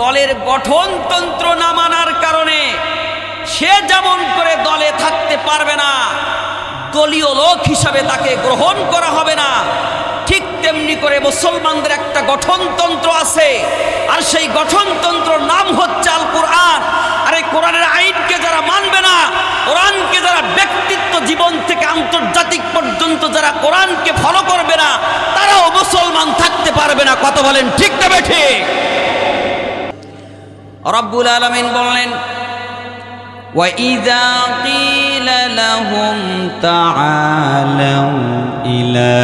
দলের গঠনতন্ত্র না মানার কারণে সে যেমন করে দলে থাকতে পারবে না, দলীয় লোক হিসাবে তাকে গ্রহণ করা হবে না, ঠিক তেমনি করে মুসলমানদের একটা গঠনতন্ত্র আছে, আর সেই গঠনতন্ত্র নাম হচ্ছে আল কোরআন আর এই কোরআনের আইনকে যারা মানবে না, কোরআনকে যারা ব্যক্তিত্ব জীবন থেকে আন্তর্জাতিক পর্যন্ত যারা কোরআনকে ফলো করবে না, তারাও মুসলমান থাকতে পারবে না। কত বলেন ঠিক না ঠিক? রব্বুল আলমিন বললেন وإذا قيل لهم تعالوا إلى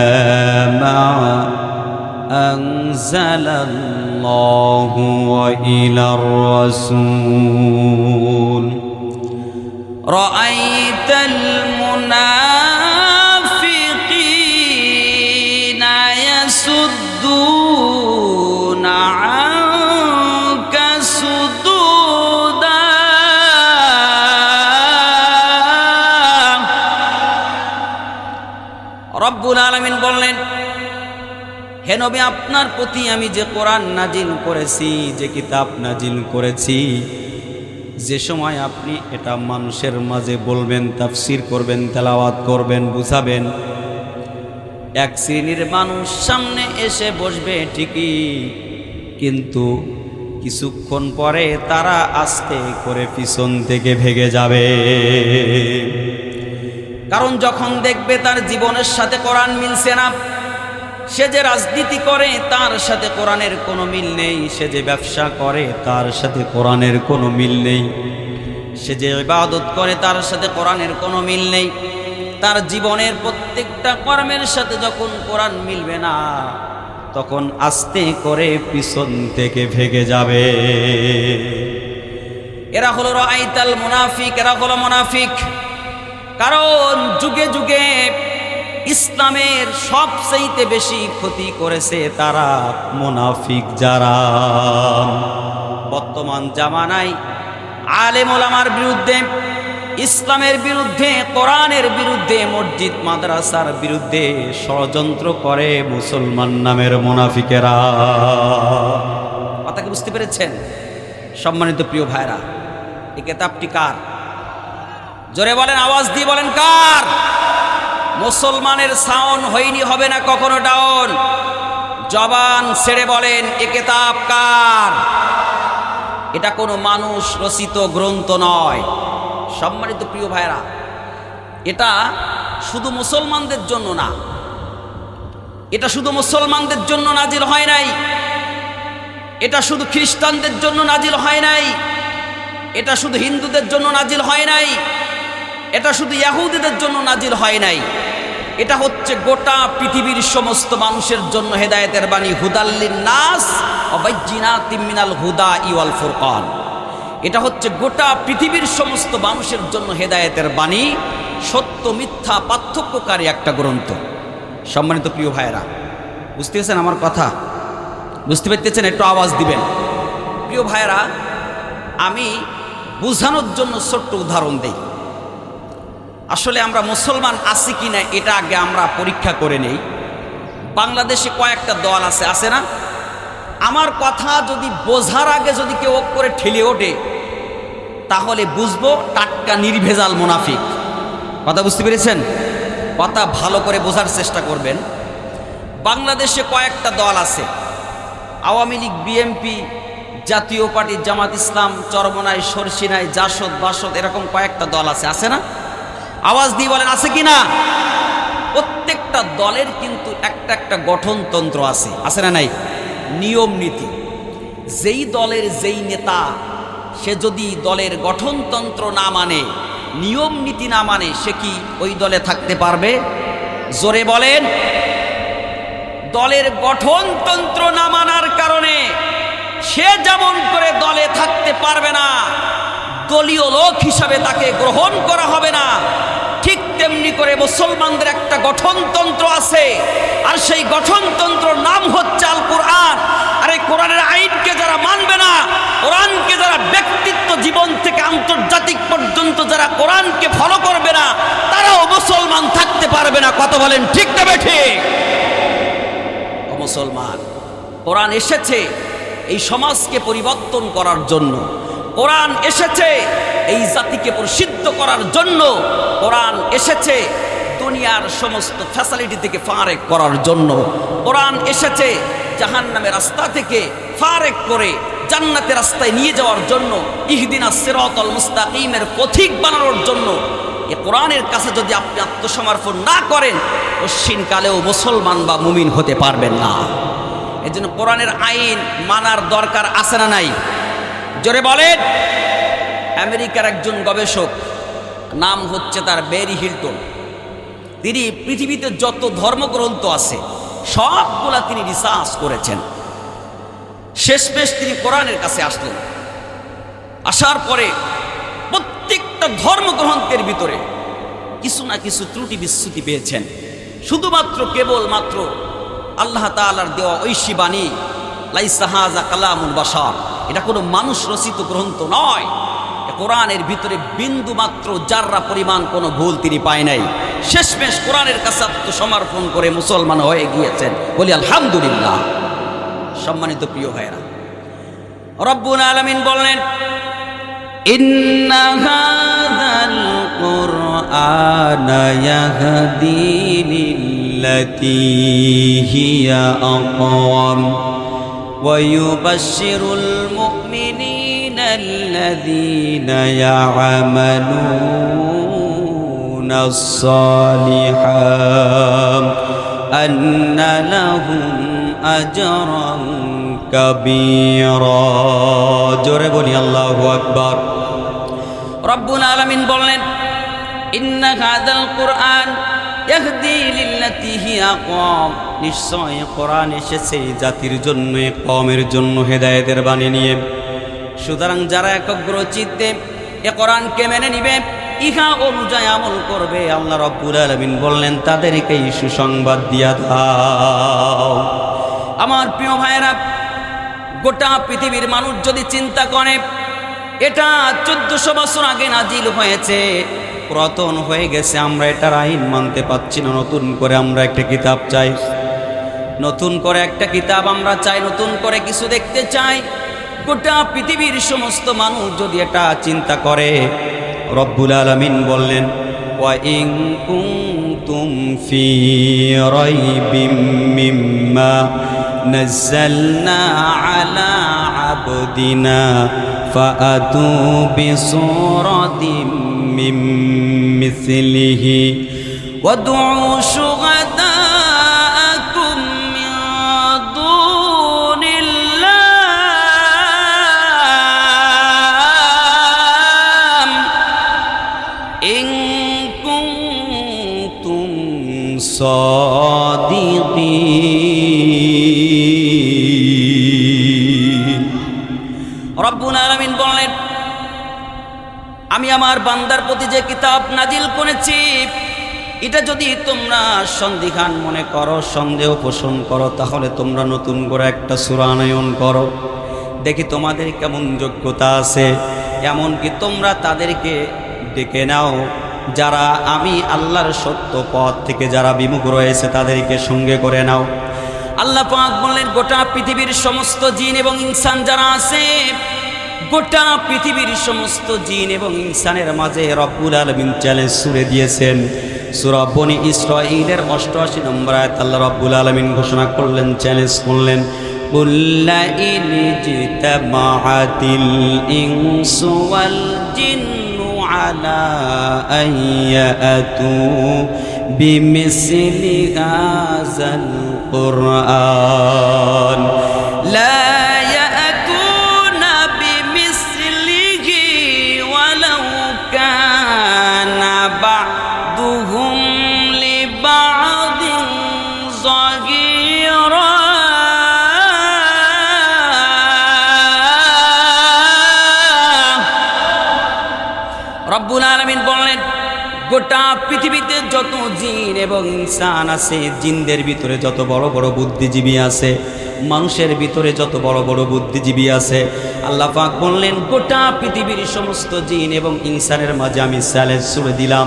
ما أنزل الله وإلى الرسول رأيت المنافقين রব্বুল আলমিন বললেন, হে আপনার প্রতি আমি যে কোরআন নাজিল করেছি, যে কিতাব নাজিল করেছি, যে সময় আপনি এটা মানুষের মাঝে বলবেন, তাফসির করবেন, তেলাওয়াত করবেন, বুঝাবেন, এক শ্রেণির মানুষ সামনে এসে বসবে ঠিকই, কিন্তু কিছুক্ষণ পরে তারা আস্তে করে পিছন থেকে ভেগে যাবে। কারণ যখন দেখবে তার জীবনের সাথে কোরআন মিলছে না, সে যে রাজনীতি করে তার সাথে কোরআনের কোনো মিল নেই, সে যে ব্যবসা করে তার সাথে কোরআনের কোনো মিল নেই, সে যে ইবাদত করে তার সাথে কোরআনের কোনো মিল নেই, তার জীবনের প্রত্যেকটা কর্মের সাথে যখন কোরআন মিলবে না, তখন আস্তে করে পিছন থেকে ভেগে যাবে। এরা হলো আইতাল মুনাফিক, এরা হলো মুনাফিক। কারণ যুগে যুগে ইসলামের সবচেয়েতে বেশি ক্ষতি করেছে তারা মোনাফিক যারা। বর্তমান জামানায় আলেম ওলামার বিরুদ্ধে, ইসলামের বিরুদ্ধে, কোরআনের বিরুদ্ধে, মসজিদ, মাদ্রাসার বিরুদ্ধে ষড়যন্ত্র করে মুসলমান নামের মুনাফিকেরা। কথা কি বুঝতে পেরেছেন? সম্মানিত প্রিয় ভাইরা, এই কেতাবটি কার? জোরে বলেন, আওয়াজ দিয়ে বলেন, কার? মুসলমানের সাউন্ড হয়নি, হবে না কখনো ডাউন জবান ছেড়ে বলেন, এ কেতাব কার? এটা কোনো মানুষ রচিত গ্রন্থ নয়। সম্মানিত প্রিয় ভাইরা এটা শুধু মুসলমানদের জন্য না। এটা শুধু মুসলমানদের জন্য নাজিল হয় নাই। এটা শুধু খ্রিস্টানদের জন্য নাজিল হয় নাই। এটা শুধু হিন্দুদের জন্য নাজিল হয় নাই। এটা শুধু ইয়াহুদিদের জন্য নাজিল হয় নাই। এটা হচ্ছে গোটা পৃথিবীর সমস্ত মানুষের জন্য হেদায়েতের বাণী। হুদাল্লিন নাস অবাজ্জিনা তিমিনাল হুদা ইওয়াল ফুরকান। এটা হচ্ছে গোটা পৃথিবীর সমস্ত মানুষের জন্য হেদায়েতের বাণী। সত্য, মিথ্যা, পার্থক্যকারী একটা গ্রন্থ। সম্মানিত প্রিয় ভাইয়েরা, বুঝতে পেরেছেন আমার কথা? বুঝতে পারতেছেন একটু আওয়াজ দিবেন। প্রিয় ভাইয়েরা, আমি বোঝানোর জন্য ছোট্ট উদাহরণ দেই। আসলে আমরা মুসলমান আছি কি না, এটা আগে আমরা পরীক্ষা করে নেই। বাংলাদেশে কয়েকটা দল আছে আছে না? আমার কথা যদি বোঝার আগে যদি কেউ করে ঠেলে ওঠে, তাহলে বুঝব টাটকা নির্ভেজাল মুনাফিক। কথা বুঝতে পেরেছেন? কথা ভালো করে বোঝার চেষ্টা করবেন। বাংলাদেশে কয়েকটা দল আছে। আওয়ামী লীগ, বিএমপি, জাতীয় পার্টি জামাত ইসলাম, চরমনাই, সরসিনাই, জাসদ, বাসদ, এরকম কয়েকটা দল আছে আছে না? আওয়াজ দিয়ে বলেন, আছে কি না? প্রত্যেকটা দলের কিন্তু একটা একটা গঠনতন্ত্র আছে। আছে না নাই? নিয়ম, নীতি। যেই দলের যেই নেতা, সে যদি দলের গঠনতন্ত্র না মানে নিয়ম, নীতি না মানে সে কি ওই দলে থাকতে পারবে? জোরে বলেন। দলের গঠনতন্ত্র না মানার কারণে সে যেমন করে দলে থাকতে পারবে না, দলীয় লোক হিসাবে তাকে গ্রহণ করা হবে না। তেমনি করে মুসলমানদের একটা গঠনতন্ত্র আছে। আর সেই গঠনতন্ত্র নাম হচ্ছে আল কোরআন আর এই কোরআনের আইনকে যারা মানবে না, কোরআনকে যারা ব্যক্তিত্ব জীবন থেকে আন্তর্জাতিক পর্যন্ত যারা কোরআনকে ফলো করবে না, তারাও মুসলমান থাকতে পারবে না। কত বলেন ঠিক না ঠিক? মুসলমান, কোরআন এসেছে এই সমাজকে পরিবর্তন করার জন্য। কোরআন এসেছে, এই জাতিকে প্রসিদ্ধ করার জন্য কোরআন এসেছে, দুনিয়ার সমস্ত ফ্যাসিলিটি থেকে ফারেক করার জন্য। কোরআন এসেছে জাহান নামে রাস্তা থেকে ফারেক করে জান্নাতের রাস্তায় নিয়ে যাওয়ার জন্য, ইহদিনা সিরাতাল মুস্তাকিমের পথিক বানানোর জন্য। এ কোরআনের কাছে যদি আপনি আত্মসমর্পণ না করেন কালেও মুসলমান বা মুমিন হতে পারবেন না। এই জন্য কোরআনের আইন মানার দরকার আছে না নাই? জোরে বলেন। আমেরিকার একজন গবেষক, নাম হচ্ছে তার বেরি হিলটন। তিনি পৃথিবীতে যত ধর্মগ্রন্থ আছে, সবগুলা তিনি রিসার্চ করেছেন। শেষমেশ তিনি কোরআনের কাছে আসলেন। আসার পরে প্রত্যেকটা ধর্মগ্রন্থের ভিতরে কিছু না কিছু ত্রুটি বিচ্যুতি পেয়েছেন। শুধুমাত্র কেবল মাত্র আল্লাহ তালার দেওয়া ঐশী বাণী লাইসাহাজা কালামুল বাসার এটা কোনো মানুষ রচিত গ্রন্থ নয়। কোরআনের ভিতরে বিন্দু মাত্র যাররা পরিমাণ কোনো ভুল তিনি পায় নাই। শেষমেশ কোরআনের কাছে আত্মসমর্পণ করে মুসলমান হয়ে গিয়েছেন। বলি, আলহামদুলিল্লাহ। সম্মানিত প্রিয় ভাইয়েরা, রব্বুল আলমিন বললেন إن ويبشر المؤمنين الذين يعملون الصالحات أن لهم أجرا كبيرا. جربني الله أكبر رب العالمين بولن إن هذا القرآن নিশ্চয় কোরআন এসেছে জাতির জন্য কমের জন্য হেদায়েতের বাণী নিয়ে। সুতরাং যারা একগ্র চিত্তে এ কোরআনকে মেনে নিবে, ইহা অনুযায়ী আমল করবে, আল্লাহ রব্বুল আলমিন বললেন, তাদেরকে এই সুসংবাদ দিয়া দাও। আমার প্রিয় ভাইয়েরা, গোটা পৃথিবীর মানুষ যদি চিন্তা করে, এটা চোদ্দশো বছর আগে নাজিল হয়েছে। পুরাতন হয়ে গেছে আমরা এটার আইন মানতে পাচ্ছি না নতুন করে আমরা একটা কিতাব চাই নতুন করে একটা কিতাব আমরা চাই নতুন করে কিছু দেখতে চাই গোটা পৃথিবীর সমস্ত মানুষ যদি এটা চিন্তা করে রব্বুল আলমিন বললেন وَإِن كُنتُمْ فِي رَيْبٍ مِّمَّا نَزَّلْنَا عَلَى عَبْدِنَا فَأْتُوا بِسُورَةٍ مِّن مِّثْلِهِ. وادعوا شهداءكم من دون الله. إن كنتم صادقين. আমি আমার বান্দার প্রতি যে কিতাব নাজিল করেছি, এটা যদি তোমরা সন্দিহান মনে করো, সন্দেহ পোষণ করো, তাহলে তোমরা নতুন করে একটা সুরানয়ন করো। দেখি তোমাদের কেমন যোগ্যতা আছে। এমনকি তোমরা তাদেরকে ডেকে নাও, যারা আমি আল্লাহর সত্য পথ থেকে যারা বিমুখ রয়েছে, তাদেরকে সঙ্গে করে নাও। আল্লাহ পাক বললেন, গোটা পৃথিবীর সমস্ত জিন এবং ইনসান যারা আছে গোটা পৃথিবীর সমস্ত জিন এবং ইনসানের মাঝে রব্বুল আলমিন চ্যালেঞ্জ সুরে দিয়েছেন সুরব বনি ইসরাইলের অষ্টআশি নম্বর আয়াত আল্লাহ রব্বুল আলমিন ঘোষণা করলেন চ্যালেঞ্জ করলেন قل لئن اجتمعت الإنس والجن على أن يأتوا بمثل هذا القرآن لا আলমিন বললেন, গোটা পৃথিবীতে যত জিন এবং ইনসান আছে, জিনদের ভিতরে যত বড় বড় বুদ্ধিজীবী আছে মানুষের ভিতরে যত বড় বড় বুদ্ধিজীবী আছে, আল্লাহ পাক বললেন, গোটা পৃথিবীর সমস্ত জিন এবং ইনসানের মাঝে আমি স্যালেজ ছুড়ে দিলাম।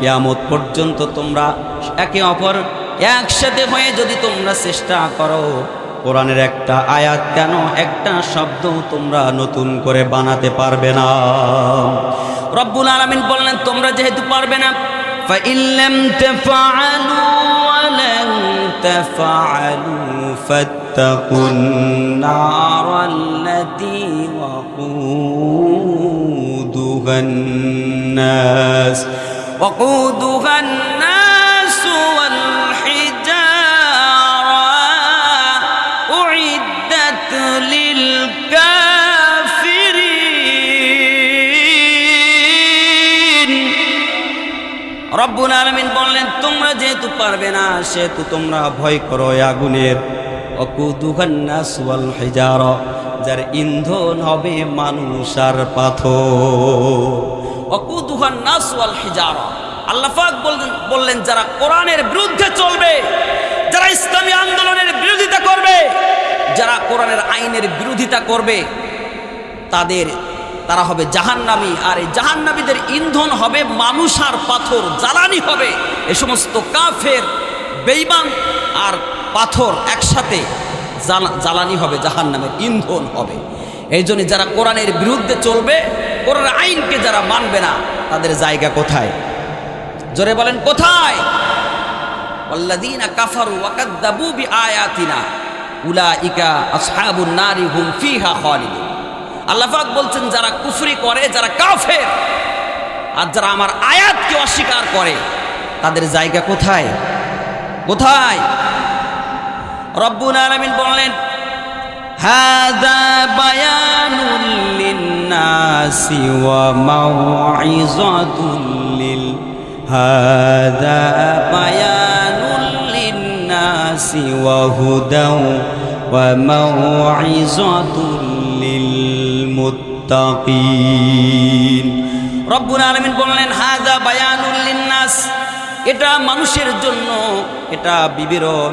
কেয়ামত পর্যন্ত তোমরা একে অপর একসাথে হয়ে যদি তোমরা চেষ্টা করো, কোরআনের একটা আয়াত কেন, একটা শব্দ তোমরা নতুন করে বানাতে পারবে না। রব্বুল আলামিন বললেন তোমরা যেহেতু পারবে না فإن لم تفعلوا ولن تفعلوا فاتقوا النار التي وقودها الناس وقودها الناس রব্বুল আলমিন বললেন, তোমরা যেহেতু পারবে না, সেহেতু তোমরা ভয় করো আগুনের। অকুদুহান্নাস ওয়াল হিজার, যার ইন্ধন হবে মানুষ আর পাথর। অকুদুহান্নাস ওয়াল হিজার, আল্লাহ বললেন বললেন, যারা কোরআনের বিরুদ্ধে চলবে, যারা ইসলামী আন্দোলনের বিরোধিতা করবে, যারা কোরআনের আইনের বিরোধিতা করবে, তাদের তারা হবে জাহান্নামি। আর এই জাহান্নাবিদের ইন্ধন হবে মানুষ আর পাথর, জ্বালানি হবে। এ সমস্ত কাফের বেইমান আর পাথর একসাথে জ্বালানি হবে, জাহান্নামের ইন্ধন হবে। এই জন্য যারা কোরআনের বিরুদ্ধে চলবে, কোরআন আইনকে যারা মানবে না, তাদের জায়গা কোথায়? জোরে বলেন, কোথায়? কাফারু আয়াতিনা উলা ইকা আসহাবুন হুম ফিহা খালিদ পাক বলছেন যারা কুফরি করে যারা কাফের আর যারা আমার আয়াতকে অস্বীকার করে তাদের জায়গা কোথায় কোথায় রব্বুল আলামিন বললেন هذا بيان للناس وموعظة لل هذا بيان للناس وهدى وموعظة মুত্তাকিন। রব্বুল আলমিন বললেন হাজা বায়ানুল্লিন্নাস এটা মানুষের জন্য, এটা বিবরণ,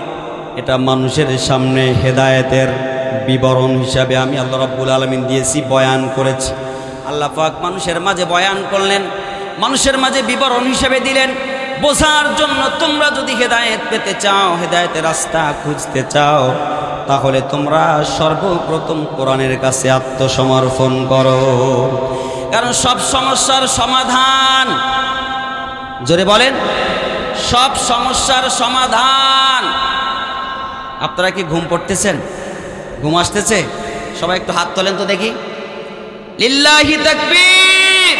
এটা মানুষের সামনে হেদায়েতের বিবরণ হিসাবে আমি আল্লাহ রব্বুল আলমিন দিয়েছি, বয়ান করেছি। আল্লাহ পাক মানুষের মাঝে বয়ান করলেন, মানুষের মাঝে বিবরণ হিসেবে দিলেন, বোঝার জন্য তোমরা যদি হেদায়েত পেতে চাও, হেদায়েতের রাস্তা খুঁজতে চাও তাহলে তোমরা সর্বপ্রথম কোরআনের কাছে আত্মসমর্পণ করো। কারণ সব সমস্যার সমাধান। জোরে বলেন। সব সমস্যার সমাধান। আপনারা কি ঘুম পড়তেছেন? ঘুম আসতেছে? সবাই একটু হাত তোলেন তো দেখি। লিল্লাহি তাকবীর।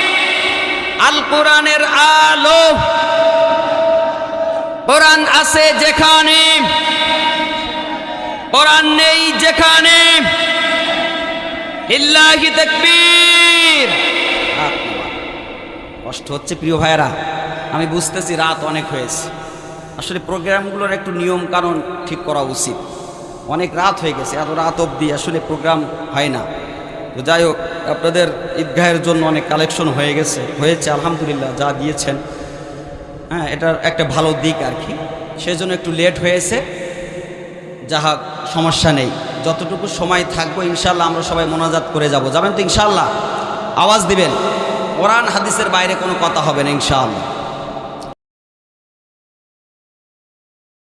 আল কোরআনের আলো। কোরআন আছে যেখানে কোরআন নেই যেখানে কষ্ট হচ্ছে প্রিয় ভাইয়েরা, আমি বুঝতেছি রাত অনেক হয়েছে। আসলে প্রোগ্রামগুলোর একটু নিয়ম কানুন ঠিক করা উচিত। অনেক রাত হয়ে গেছে, এত রাত অবধি আসলে প্রোগ্রাম হয় না। তো যাই হোক, আপনাদের ঈদগাহের জন্য অনেক কালেকশন হয়ে গেছে, হয়েছে, আলহামদুলিল্লাহ, যা দিয়েছেন। হ্যাঁ এটার একটা ভালো দিক আর কি। সেজন্য একটু লেট হয়েছে। যাহা সমস্যা নেই। যতটুকু সময় থাকব ইনশাল্লাহ আমরা সবাই মোনাজাত করে যাব। যাবেন তো ইনশাল্লাহ আওয়াজ দিবেন? কোরআন, হাদিসের বাইরে কোনো কথা হবে না, ইনশাআল্লাহ।